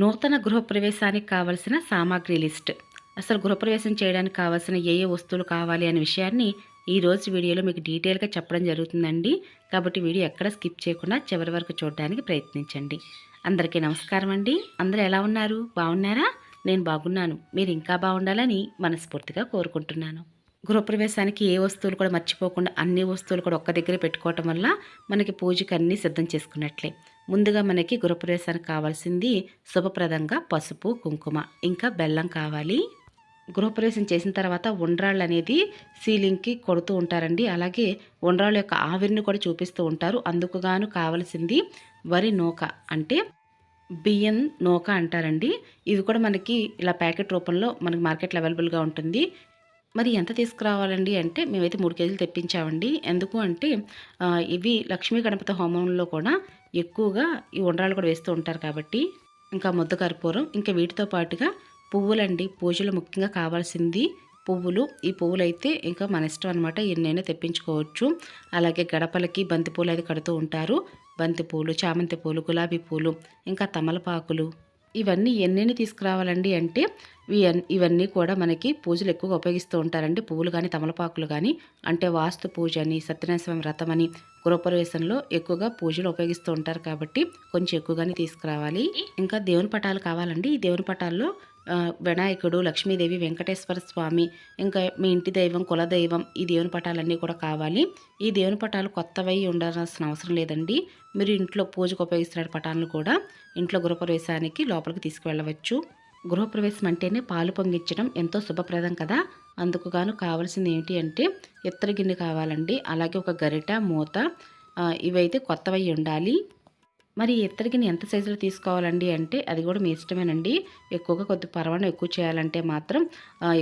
నూతన గృహప్రవేశానికి కావలసిన సామాగ్రి లిస్ట్. అసలు గృహప్రవేశం చేయడానికి కావాల్సిన ఏ ఏ వస్తువులు కావాలి అనే విషయాన్ని ఈరోజు వీడియోలో మీకు డీటెయిల్గా చెప్పడం జరుగుతుందండి. కాబట్టి వీడియో ఎక్కడ స్కిప్ చేయకుండా చివరి వరకు చూడడానికి ప్రయత్నించండి. అందరికీ నమస్కారం అండి. అందరూ ఎలా ఉన్నారు? బాగున్నారా? నేను బాగున్నాను. మీరు ఇంకా బాగుండాలని మనస్ఫూర్తిగా కోరుకుంటున్నాను. గృహప్రవేశానికి ఏ వస్తువులు కూడా మర్చిపోకుండా అన్ని వస్తువులు కూడా ఒక్క దగ్గర పెట్టుకోవటం వల్ల మనకి పూజకి అన్నీ సిద్ధం చేసుకున్నట్లే. ముందుగా మనకి గృహప్రవేశానికి కావాల్సింది శుభప్రదంగా పసుపు కుంకుమ ఇంకా బెల్లం కావాలి. గృహప్రవేశం చేసిన తర్వాత ఉండ్రాళ్ళు అనేది సీలింగ్కి కొడుతూ ఉంటారండి. అలాగే ఉండ్రాళ్ళ యొక్క ఆవిరిని కూడా చూపిస్తూ ఉంటారు. అందుకుగాను కావలసింది వరి నూక అంటే బియ్యం నూక అంటారండి. ఇది కూడా మనకి ఇలా ప్యాకెట్ రూపంలో మనకి మార్కెట్లో అవైలబుల్గా ఉంటుంది. మరి ఎంత తీసుకురావాలండి అంటే మేమైతే మూడు కేజీలు తెప్పించామండి. ఎందుకు అంటే ఇవి లక్ష్మీ గణపతి హోమంలో కూడా ఎక్కువగా ఈ ఉండ్రాలు కూడా వేస్తూ ఉంటారు కాబట్టి ఇంకా ముద్ద కర్పూరం ఇంకా వీటితో పాటుగా పువ్వులండి. పూజలు ముఖ్యంగా కావాల్సింది పువ్వులు. ఈ పువ్వులు అయితే ఇంకా మన ఇష్టం అనమాట ఎన్నైనా తెప్పించుకోవచ్చు. అలాగే గడపలకి బంతి పూలు అది కడుతూ ఉంటారు. బంతి పూలు చామంతి పూలు గులాబీ పూలు ఇంకా తమలపాకులు. ఇవన్నీ ఎన్నెన్ని తీసుకురావాలండి అంటే ఇవన్- ఇవన్నీ కూడా మనకి పూజలు ఎక్కువగా ఉపయోగిస్తూ ఉంటారండి. పువ్వులు కానీ తమలపాకులు కానీ అంటే వాస్తు పూజ అని సత్యనారాయణ స్వామి వ్రతం అని గృహప్రవేశంలో ఎక్కువగా పూజలు ఉపయోగిస్తూ ఉంటారు కాబట్టి కొంచెం ఎక్కువగానే తీసుకురావాలి. ఇంకా దేవుని పటాలు కావాలండి. ఈ దేవుని పటాల్లో వినాయకుడు లక్ష్మీదేవి వెంకటేశ్వర స్వామి ఇంకా మీ ఇంటి దైవం కులదైవం ఈ దేవుని పటాలన్నీ కూడా కావాలి. ఈ దేవుని పటాలు కొత్తవై ఉండాల్సిన అవసరం లేదండి. మీరు ఇంట్లో పూజకు ఉపయోగిస్తున్న పటాలను కూడా ఇంట్లో గృహప్రవేశానికి లోపలికి తీసుకువెళ్ళవచ్చు. గృహప్రవేశం అంటేనే పాలు పొంగించడం ఎంతో శుభప్రదం కదా. అందుకు గాను కావాల్సింది ఏంటి అంటే ఇత్తడి గిన్నె కావాలండి. అలాగే ఒక గరిట మూత ఇవైతే కొత్తవై ఉండాలి. మరి ఇత్తడికిని ఎంత సైజులో తీసుకోవాలండి అంటే అది కూడా మీ ఇష్టమేనండి. ఎక్కువగా కొద్ది పరవాణం ఎక్కువ చేయాలంటే మాత్రం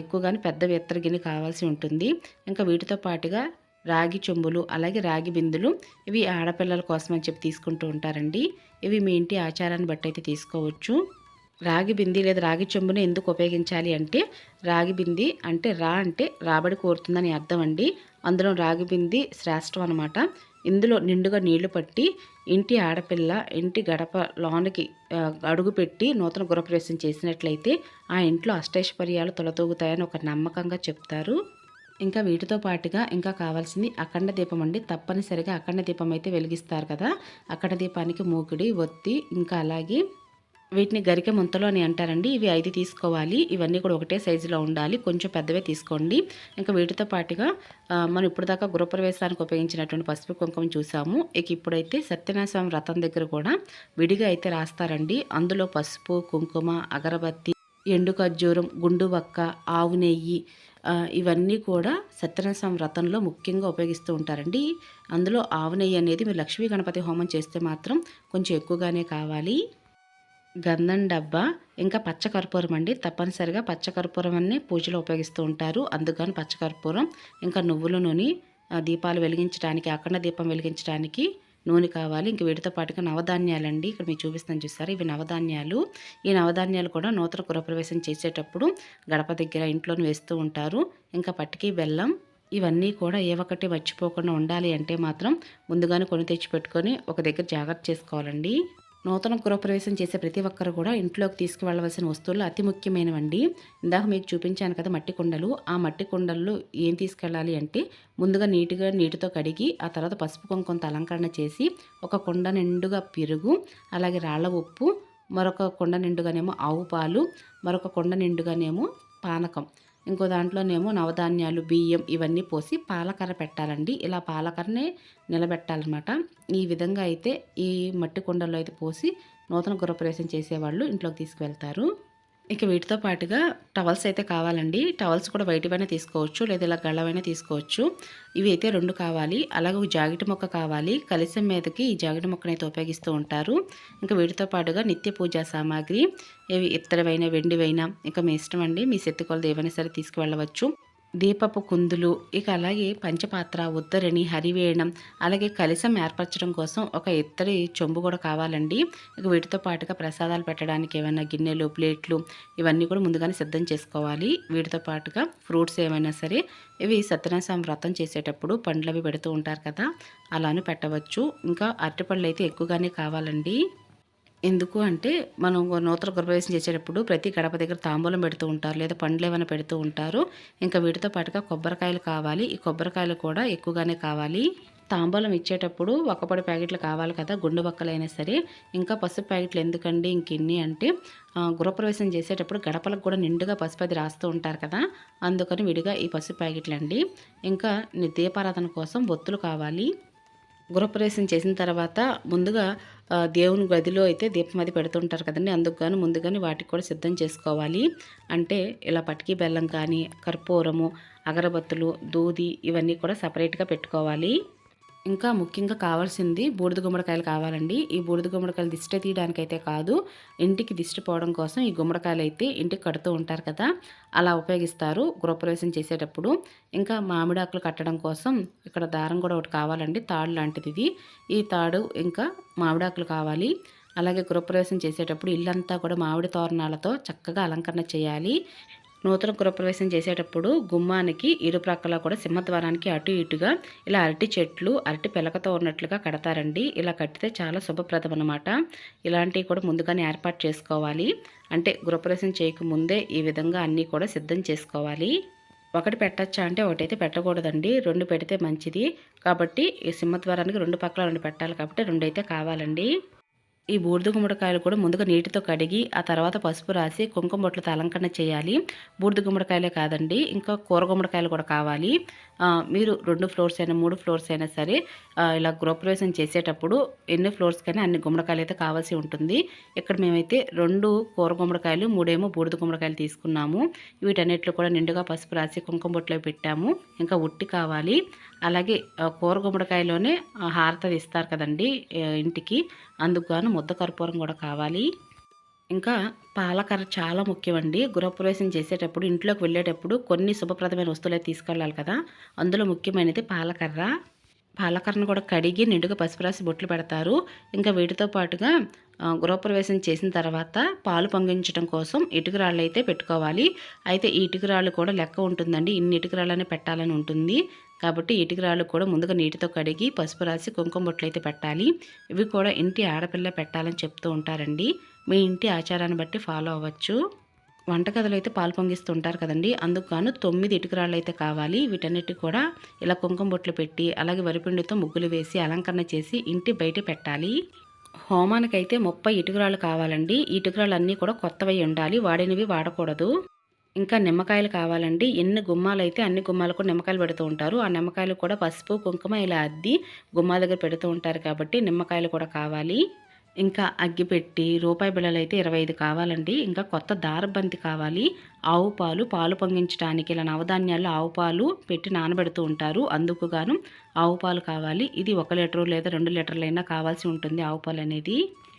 ఎక్కువగానే పెద్ద ఇత్తడిగిని కావాల్సి ఉంటుంది. ఇంకా వీటితో పాటుగా రాగి చెంబులు అలాగే రాగి బిందులు ఇవి ఆడపిల్లల కోసం అని చెప్పి తీసుకుంటూ ఉంటారండి. ఇవి మీ ఇంటి ఆచారాన్ని బట్టి అయితే తీసుకోవచ్చు. రాగి బింది లేదా రాగి చెంబుని ఎందుకు ఉపయోగించాలి అంటే రాగి బింది అంటే రా అంటే రాబడి కోరుతుందని అర్థం అండి. అందులో రాగి బింది శ్రేష్టం అనమాట ఇందులో నిండుగా నీళ్ళు పట్టి ఇంటి ఆడపిల్ల ఇంటి గడప లోనికి అడుగుపెట్టి అడుగు పెట్టి నూతన గృహప్రవేశం చేసినట్లయితే ఆ ఇంట్లో అష్టైశ్వర్యాలు తొలతూగుతాయని ఒక నమ్మకంగా చెప్తారు. ఇంకా వీటితో పాటుగా ఇంకా కావాల్సింది అఖండ దీపం అండి. తప్పనిసరిగా అఖండ దీపం అయితే వెలిగిస్తారు కదా. అఖండ దీపానికి మూకుడి ఒత్తి ఇంకా అలాగే వీటిని గరికె ముంతలు అని అంటారండి. ఇవి ఐదు తీసుకోవాలి. ఇవన్నీ కూడా ఒకటే సైజులో ఉండాలి. కొంచెం పెద్దవే తీసుకోండి. ఇంకా వీటితో పాటుగా మనం ఇప్పుడు దాకా గృహప్రవేశానికి ఉపయోగించినటువంటి పసుపు కుంకుమ చూసాము. ఇక ఇప్పుడైతే సత్యనారాయణ వ్రతం దగ్గర కూడా విడిగా అయితే రాస్తారండి. అందులో పసుపు కుంకుమ అగరబత్తి ఎండు ఖర్జూరం గుండు వక్క ఆవు నెయ్యి ఇవన్నీ కూడా సత్యనారాయణ వ్రతంలో ముఖ్యంగా ఉపయోగిస్తూ ఉంటారండి. అందులో ఆవు నెయ్యి అనేది మీరు లక్ష్మీ గణపతి హోమం చేస్తే మాత్రం కొంచెం ఎక్కువగానే కావాలి. గంధం డబ్బా ఇంకా పచ్చకర్పూరం అండి. తప్పనిసరిగా పచ్చకర్పూరం అన్ని పూజలో ఉపయోగిస్తూ ఉంటారు. అందుకని పచ్చకర్పూరం ఇంకా నువ్వుల నూనె దీపాలు వెలిగించడానికి అఖండ దీపం వెలిగించడానికి నూనె కావాలి. ఇంక వీటితో పాటుగా నవధాన్యాలండి. ఇక్కడ మీకు చూపిస్తాను చూస్తారు ఇవి నవధాన్యాలు. ఈ నవధాన్యాలు కూడా నూతన గృహప్రవేశం చేసేటప్పుడు గడప దగ్గర ఇంట్లోనే వేస్తూ ఉంటారు. ఇంకా పట్టికి బెల్లం ఇవన్నీ కూడా ఏ ఒక్కటి మర్చిపోకుండా ఉండాలి అంటే మాత్రం ముందుగానే కొని తెచ్చి పెట్టుకొని ఒక దగ్గర జాగ్రత్త చేసుకోవాలండి. నూతన గృహప్రవేశం చేసే ప్రతి ఒక్కరు కూడా ఇంట్లోకి తీసుకువెళ్ళవలసిన వస్తువులు అతి ముఖ్యమైనవండి. ఇందాక మీకు చూపించాను కదా మట్టి కుండలు. ఆ మట్టి కుండల్లో ఏం తీసుకెళ్ళాలి అంటే ముందుగా నీట్గా నీటితో కడిగి ఆ తర్వాత పసుపు కుంకుమతో అలంకరణ చేసి ఒక కుండ నిండుగా పెరుగు అలాగే రాళ్ళ ఉప్పు మరొక కుండ నిండుగానేమో ఆవు పాలు మరొక కుండ నిండుగానేమో పానకం. ఇంకో దాంట్లోనేమో నవధాన్యాలు బియ్యం ఇవన్నీ పోసి పాలకర్ర పెట్టాలండి. ఇలా పాలకర్రనే నిలబెట్టాలన్నమాట. ఈ విధంగా అయితే ఈ మట్టి కుండల్లో అయితే పోసి నూతన గృహప్రవేశం చేసేవాళ్ళు ఇంట్లోకి తీసుకువెళ్తారు. ఇక వీటితో పాటుగా టవల్స్ అయితే కావాలండి. టవల్స్ కూడా వైట్వైనా తీసుకోవచ్చు లేదా ఇలా గళ్ళవైనా తీసుకోవచ్చు. ఇవి అయితే రెండు కావాలి. అలాగే ఒక జాకెట్ మొక్క కావాలి. కలిసం మీదకి ఈ జాకెట్ మొక్కను అయితే ఉపయోగిస్తూ ఉంటారు. ఇంకా వీటితో పాటుగా నిత్య పూజా సామాగ్రి ఇవి ఇత్తరవైన వెండివైనా ఇంకా మీ ఇష్టం అండి మీ శక్తి కొలది ఏవైనా సరే తీసుకువెళ్ళవచ్చు. దీపపు కుందులు ఇక అలాగే పంచపాత్ర ఉత్తరిణి హరివేయడం అలాగే కలిసం ఏర్పరచడం కోసం ఒక ఇత్తడి చెంబు కూడా కావాలండి. ఇక వీటితో పాటుగా ప్రసాదాలు పెట్టడానికి ఏమైనా గిన్నెలు ప్లేట్లు ఇవన్నీ కూడా ముందుగానే సిద్ధం చేసుకోవాలి. వీటితో పాటుగా ఫ్రూట్స్ ఏమైనా సరే ఇవి సత్యనారాయణ వ్రతం చేసేటప్పుడు పండ్లు అవి పెడుతూ ఉంటారు కదా అలానే పెట్టవచ్చు. ఇంకా అరటిపళ్ళు అయితే ఎక్కువగానే కావాలండి. ఎందుకు అంటే మనం నూతన గృహప్రవేశం చేసేటప్పుడు ప్రతి గడప దగ్గర తాంబూలం పెడుతూ ఉంటారు లేదా పండ్లు ఏమైనా పెడుతూ ఉంటారు. ఇంకా వీటితో పాటుగా కొబ్బరికాయలు కావాలి. ఈ కొబ్బరికాయలు కూడా ఎక్కువగానే కావాలి. తాంబూలం ఇచ్చేటప్పుడు ఒక్కపొడి ప్యాకెట్లు కావాలి కదా గుండు బక్కలైనా సరే. ఇంకా పసుపు ప్యాకెట్లు ఎందుకండి ఇంకెన్ని అంటే గృహప్రవేశం చేసేటప్పుడు గడపలకు కూడా నిండుగా పసుపు అది రాస్తూ ఉంటారు కదా. అందుకని విడిగా ఈ పసుపు ప్యాకెట్లు అండి ఇంకా దీపారాధన కోసం ఒత్తులు కావాలి. గృహప్రవేశం చేసిన తర్వాత ముందుగా దేవుని గదిలో అయితే దీపం అది పెడుతుంటారు కదండి. అందుకు గాను ముందుగానే వాటికి కూడా సిద్ధం చేసుకోవాలి. అంటే ఇలా పటికి బెల్లం కానీ కర్పూరము అగరబత్తులు దూది ఇవన్నీ కూడా సపరేట్గా పెట్టుకోవాలి. ఇంకా ముఖ్యంగా కావాల్సింది బూడిద గుమ్మడికాయలు కావాలండి. ఈ బూడిద గుమ్మడికాయలు దిష్టి తీయడానికైతే కాదు ఇంటికి దిష్టి పోవడం కోసం ఈ గుమ్మడికాయలు అయితే ఇంటికి కడుతూ ఉంటారు కదా అలా ఉపయోగిస్తారు గృహప్రవేశం చేసేటప్పుడు. ఇంకా మామిడాకులు కట్టడం కోసం ఇక్కడ దారం కూడా ఒకటి కావాలండి తాడు లాంటిది ఇది. ఈ తాడు ఇంకా మామిడాకులు కావాలి. అలాగే గృహప్రవేశం చేసేటప్పుడు ఇల్లంతా కూడా మామిడి తోరణాలతో చక్కగా అలంకరణ చేయాలి. నూతన గృహప్రవేశం చేసేటప్పుడు గుమ్మానికి ఇరుప్రక్కల కూడా సింహద్వారానికి అటు ఇటుగా ఇలా అరటి చెట్లు అరటి పిలకతో ఉన్నట్లుగా కడతారండి. ఇలా కట్టితే చాలా శుభప్రదం అనమాట ఇలాంటివి కూడా ముందుగానే ఏర్పాటు చేసుకోవాలి. అంటే గృహప్రవేశం చేయకముందే ఈ విధంగా అన్నీ కూడా సిద్ధం చేసుకోవాలి. ఒకటి పెట్టచ్చా అంటే ఒకటైతే పెట్టకూడదండి. రెండు పెడితే మంచిది. కాబట్టి ఈ సింహద్వారానికి రెండు పక్కల రెండు పెట్టాలి కాబట్టి రెండు అయితే కావాలండి. ఈ బూడిద గుమ్మడికాయలు కూడా ముందుగా నీటితో కడిగి ఆ తర్వాత పసుపు రాసి కుంకుమ బొట్లతో అలంకరణ చేయాలి. బూడిద గుమ్మడికాయలే కాదండి ఇంకా కూర గుమ్మడికాయలు కూడా కావాలి. మీరు రెండు ఫ్లోర్స్ అయినా మూడు ఫ్లోర్స్ అయినా సరే ఇలా గృహప్రవేశం చేసేటప్పుడు ఎన్ని ఫ్లోర్స్కైనా అన్ని గుమ్మడికాయలు అయితే కావాల్సి ఉంటుంది. ఇక్కడ మేమైతే రెండు కూర గుమ్మడికాయలు మూడేమో బూడిద గుమ్మడికాయలు తీసుకున్నాము. వీటన్నిటిలో కూడా నిండుగా పసుపు రాసి కుంకుమ బొట్లో పెట్టాము. ఇంకా ఉట్టి కావాలి. అలాగే కూర గుమ్మడికాయలోనే హారత ఇస్తారు కదండి ఇంటికి. అందుకు గాను ముద్ద కర్పూరం కూడా కావాలి. ఇంకా పాలకర్ర చాలా ముఖ్యమండి. గృహప్రవేశం చేసేటప్పుడు ఇంట్లోకి వెళ్ళేటప్పుడు కొన్ని శుభప్రదమైన వస్తువులు తీసుకెళ్ళాలి కదా. అందులో ముఖ్యమైనది పాలకర్ర పాలకర్రను కూడా కడిగి నిండుగా పసుపు రాసి బొట్లు పెడతారు. ఇంకా వీటితో పాటుగా గృహప్రవేశం చేసిన తర్వాత పాలు పొంగించడం కోసం ఇటుకరాళ్ళు అయితే పెట్టుకోవాలి. అయితే ఈ ఇటుకరాళ్ళు కూడా లెక్క ఉంటుందండి. ఇన్ని ఇటుకరాళ్ళనే పెట్టాలని ఉంటుంది. కాబట్టి ఇటుకరాళ్ళు కూడా ముందుగా నీటితో కడిగి పసుపు రాసి కుంకుమ బొట్లు అయితే పెట్టాలి. ఇవి కూడా ఇంటి ఆడపిల్ల పెట్టాలని చెప్తూ ఉంటారండి. మీ ఇంటి ఆచారాన్ని బట్టి ఫాలో అవ్వచ్చు. వంటగదిలో అయితే పాలు పొంగిస్తుంటారు కదండి. అందుకు గాను తొమ్మిది ఇటుకరాళ్ళు అయితే కావాలి. వీటన్నిటి కూడా ఇలా కుంకుమ బొట్లు పెట్టి అలాగే వరిపిండితో ముగ్గులు వేసి అలంకరణ చేసి ఇంటి బయట పెట్టాలి. హోమానికైతే ముప్పై ఇటుకరాళ్ళు కావాలండి. ఈ ఇటుకరాళ్ళు అన్నీ కూడా కొత్తవి ఉండాలి. వాడినవి వాడకూడదు. ఇంకా నిమ్మకాయలు కావాలండి. ఎన్ని గుమ్మాలు అయితే అన్ని గుమ్మాలకు నిమ్మకాయలు పెడుతూ ఉంటారు. ఆ నిమ్మకాయలు కూడా పసుపు కుంకుమ ఇలా అద్ది గుమ్మాల దగ్గర పెడుతూ ఉంటారు కాబట్టి నిమ్మకాయలు కూడా కావాలి. ఇంకా అగ్గిపెట్టి రూపాయి బిళ్ళలు అయితే ఇరవై ఐదు కావాలండి. ఇంకా కొత్త దారబంతి కావాలి. ఆవు పాలు పాలు పొంగించడానికి ఇలా నవధాన్యాలు ఆవు పాలు పెట్టి నానబెడుతూ ఉంటారు. అందుకు గాను ఆవు పాలు కావాలి. ఇది ఒక లీటరు లేదా రెండు లీటర్లైనా కావాల్సి ఉంటుంది ఆవు పాలు అనేది.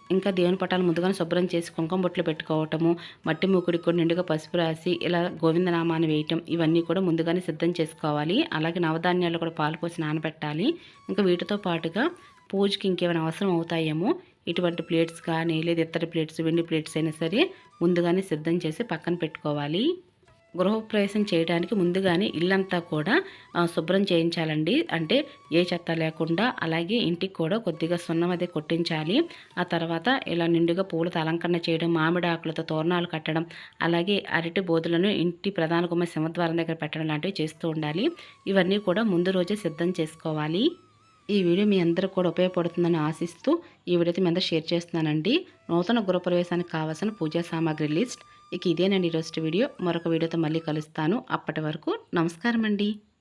ఇంకా దేవుని పటాలు ముందుగానే శుభ్రం చేసి కుంకుమ బొట్లు పెట్టుకోవటము మట్టి మూకుడికి కూడా నిండుగా పసుపు రాసి ఇలా గోవిందనామాన్ని వేయటం ఇవన్నీ కూడా ముందుగానే సిద్ధం చేసుకోవాలి. అలాగే నవధాన్యాలు కూడా పాలు పోసి నానబెట్టాలి. ఇంకా వీటితో పాటుగా పూజకి ఇంకేమైనా అవసరం అవుతాయేమో ఇటువంటి ప్లేట్స్ కానీ లేదా ఇతర ప్లేట్స్ వెండి ప్లేట్స్ అయినా సరే ముందుగానే సిద్ధం చేసి పక్కన పెట్టుకోవాలి. గృహప్రవేశం చేయడానికి ముందుగానే ఇల్లంతా కూడా శుభ్రం చేయించాలండి. అంటే ఏ చెత్త లేకుండా అలాగే ఇంటికి కూడా కొద్దిగా సున్నం అది కొట్టించాలి. ఆ తర్వాత ఇలా నిండుగా పూలతో అలంకరణ చేయడం మామిడి ఆకులతో తోరణాలు కట్టడం అలాగే అరటి బోధులను ఇంటి ప్రధాన గుమ్మ సింహద్వారం దగ్గర పెట్టడం లాంటివి చేస్తూ ఉండాలి. ఇవన్నీ కూడా ముందు రోజే సిద్ధం చేసుకోవాలి. ఈ వీడియో మీ అందరికి కూడా ఉపయోగపడుతుందని ఆశిస్తూ ఈ వీడియోతో మీ అందరూ షేర్ చేస్తున్నానండి. నూతన గృహప్రవేశానికి కావాల్సిన పూజా సామాగ్రి లిస్ట్ ఇక ఇదేనండి ఈరోజు వీడియో మరొక వీడియోతో మళ్ళీ కలుస్తాను. అప్పటి వరకు నమస్కారం అండి